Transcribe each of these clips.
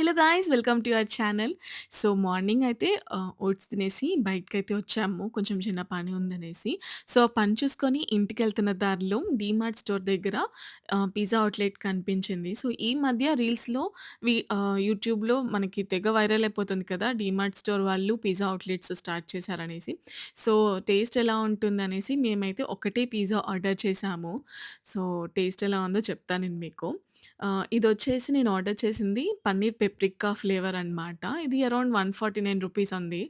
Hello guys welcome to your channel. So, morning అయితే oats తినేసి బయటకైతే వచ్చాము. కొంచెం చిన్న పని ఉందనేసి. సో, ఆ పని చూసుకొని ఇంటికెళ్తున్న దారిలో డీమార్ట్ స్టోర్ దగ్గర పిజ్జా అవుట్‌లెట్ కనిపించింది. సో, ఈ మధ్య రీల్స్‌లో వి యూట్యూబ్‌లో మనకి తెగ వైరల్ అయిపోతుంది కదా! డీమార్ట్ స్టోర్ వాళ్ళు పిజ్జా అవుట్‌లెట్స్ స్టార్ట్ చేశారనేసి. సో, టేస్ట్ ఎలా ఉంటుందనేసి మేమైతే ఒకటే పిజ్జా ఆర్డర్ చేశాము. సో, టేస్ట్ ఎలా ఉందో చెప్తాను నేను మీకు. ఇది వచ్చేసి నేను ఆర్డర్ చేసింది పన్నీర్ పెప్రికా ఫ్లేవర్ అనమాట. ఇది అరౌండ్ 149 రూపీస్ ఉంది.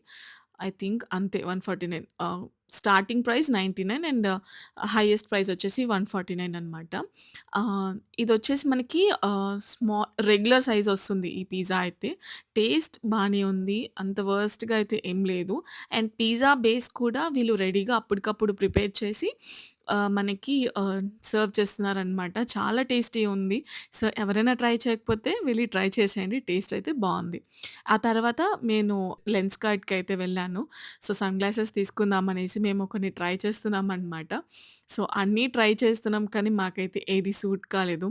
ఐ థింక్ అంతే 149 ఆహ్, starting price 99 and highest price వచ్చేసి 149 అనమాట. ఆహ్, ఇదొచ్చేసి మనకి ఆహ్, స్మా రెగ్యులర్ సైజ్ వస్తుంది ఈ పిజ్జా అయితే. టేస్ట్ బానే ఉంది. అంత వర్స్ట్‌గా అయితే ఏం లేదు. అండ్ పిజ్జా బేస్ కూడా వీళ్ళు రెడీగా అప్పటికప్పుడు ప్రిపేర్ చేసి ఆహ్, మనకి ఆహ్, సర్వ్ చేస్తున్నారనమాట. చాలా టేస్టీ ఉంది. సో, ఎవరైనా ట్రై చేయకపోతే వెళ్ళి ట్రై చేసేయండి. టేస్ట్ అయితే బావుంది. ఆ తర్వాత నేను లెన్స్ కార్ట్‌కయితే వెళ్ళాను. సో, సన్ గ్లాసెస్ తీసుకుందాం అనేసి మేము కొన్ని ట్రై చేస్తున్నామనమాట. సో, అన్నీ ట్రై చేస్తున్నాం కానీ మాకైతే ఏది సూట్ కాలేదు.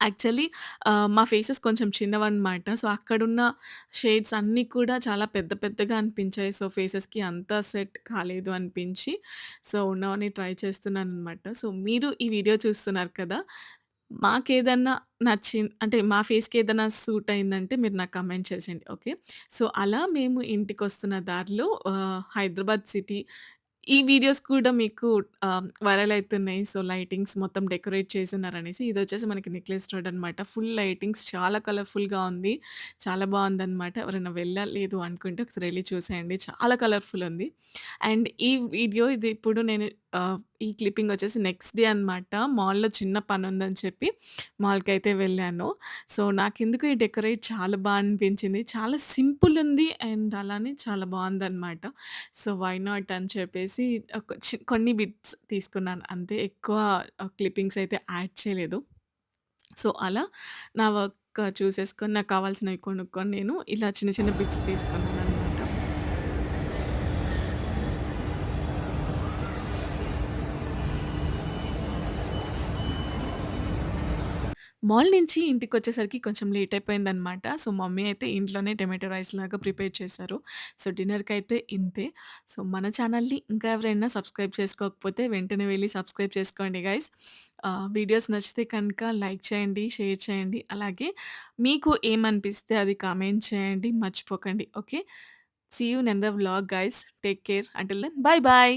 యాక్చువల్లీ ఆహ్, మా ఫేసెస్ కొంచెం చిన్నవన్నమాట. సో, అక్కడున్న షేడ్స్ అన్నీ కూడా చాలా పెద్ద పెద్దగా అనిపించాయి. సో, ఫేసెస్‌కి అంత సెట్ కాలేదు అనిపించి, సో, ఉన్నవన్నీ ట్రై చేస్తున్నాననమాట. సో, మీరు ఈ వీడియో చూస్తున్నారు కదా! మాకేదన్నా నచ్చి అంటే మా ఫేస్‌కి ఏదైనా సూట్ అయిందంటే మీరు నాకు కమెంట్ చేసేయండి. ఓకే. సో, అలా మేము ఇంటికొస్తున్న దారిలో ఆహ్, హైదరాబాద్ సిటీ ఈ వీడియోస్ కూడా మీకు ఆహ్, వైరల్ అయితున్నాయి. సో, లైటింగ్స్ మొత్తం డెకరేట్ చేసున్నారనేసి. ఇదొచ్చేసి మనకి నెక్లెస్ రోడ్ అనమాట. ఫుల్ లైటింగ్స్ చాలా కలర్‌ఫుల్‌గా ఉంది. చాలా బావుందనమాట. ఎవరైనా వెళ్ళలేదు అనుకుంటే ఒకసారి ఎళ్ళి చూసేయండి. చాలా కలర్‌ఫుల్ ఉంది. అండ్ ఈ వీడియో ఇది ఇప్పుడు నేను ఆహ్, ఈ క్లిప్పింగ్ వచ్చేసి నెక్స్ట్ డే అనమాట. మాల్‌లో చిన్న పనుందని చెప్పి మాల్‌కైతే వెళ్ళాను. సో, నాకెందుకో ఈ డెకరేట్ చాలా బా అనిపించింది. చాలా సింపుల్ ఉంది. అండ్ అలానే చాలా బావుందనమాట. సో, వై నాట్ అని చెప్పేసి ఒక చి కొన్ని బిట్స్ తీసుకున్నాను అంతే. ఎక్కువ ఆహ్, క్లిప్పింగ్స్ అయితే యాడ్ చేయలేదు. సో, అలా నా వర్క్ చూసేసుకొని నాకు కావాల్సినవి కొనుక్కొని నేను ఇలా చిన్న చిన్న బిట్స్ తీసుకున్నాను మాల్ నుంచి ఇంటికొచ్చేసరికి కొంచెం లేట్ అయిపోయిందనమాట. సో, మమ్మీ అయితే ఇంట్లోనే టొమాటో రైస్ లాగా ప్రిపేర్ చేశారు. సో, డిన్నర్‌కైతే ఇంతే. సో, మన ఛానల్‌ని ఇంకా ఎవరైనా సబ్స్క్రైబ్ చేసుకోకపోతే వెంటనే వెళ్ళి సబ్స్క్రైబ్ చేసుకోండి గైస్. ఆహ్, వీడియోస్ నచ్చితే కనుక లైక్ చేయండి, షేర్ చేయండి. అలాగే మీకు ఏమనిపిస్తే అది కామెంట్ చేయండి. మర్చిపోకండి. Okay. See you in another vlog guys. Take care. Until then bye bye.